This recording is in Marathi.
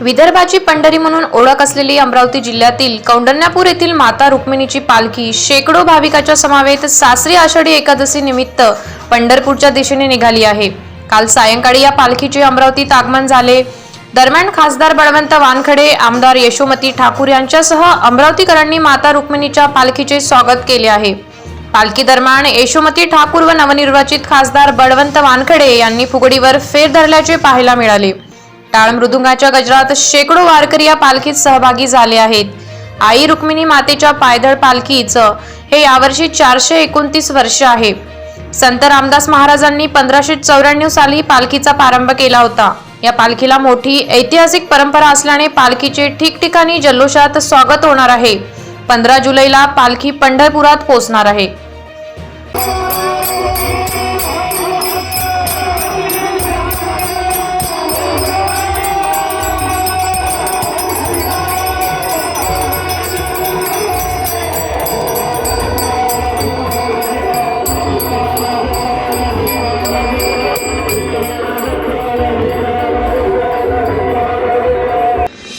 विदर्भाची पंढरी म्हणून ओळख असलेली अमरावती जिल्ह्यातील कौंडण्यापूर येथील माता रुक्मिणीची पालखी शेकडो भाविकाच्या समावेत सासरी आषाढी एकादशी निमित्त पंढरपूरच्या दिशेने निघाली आहे. काल सायंकाळी या पालखीचे अमरावतीत आगमन झाले. दरम्यान खासदार बळवंत वानखडे आमदार यशोमती ठाकूर यांच्यासह अमरावतीकरांनी माता रुक्मिणीच्या पालखीचे स्वागत केले आहे. पालखी दरम्यान यशोमती ठाकूर व नवनिर्वाचित खासदार बळवंत वानखडे यांनी फुगडीवर फेर धरल्याचे पाहायला मिळाले. टाळ मृदुंगाच्या गजरात शेकडो वारकरी या पालखीत सहभागी झाले आहेत. आई रुक्मिणी मातेच्या पायदळ पालखीचं हे यावर्षी चारशे एकोणतीस वर्ष आहे. संत रामदास महाराजांनी पंधराशे चौऱ्याण्णव साली पालखीचा प्रारंभ केला होता. या पालखीला मोठी ऐतिहासिक परंपरा असल्याने पालखीचे ठिकठिकाणी जल्लोषात स्वागत होणार आहे. पंधरा जुलैला पालखी पंढरपुरात पोहोचणार आहे.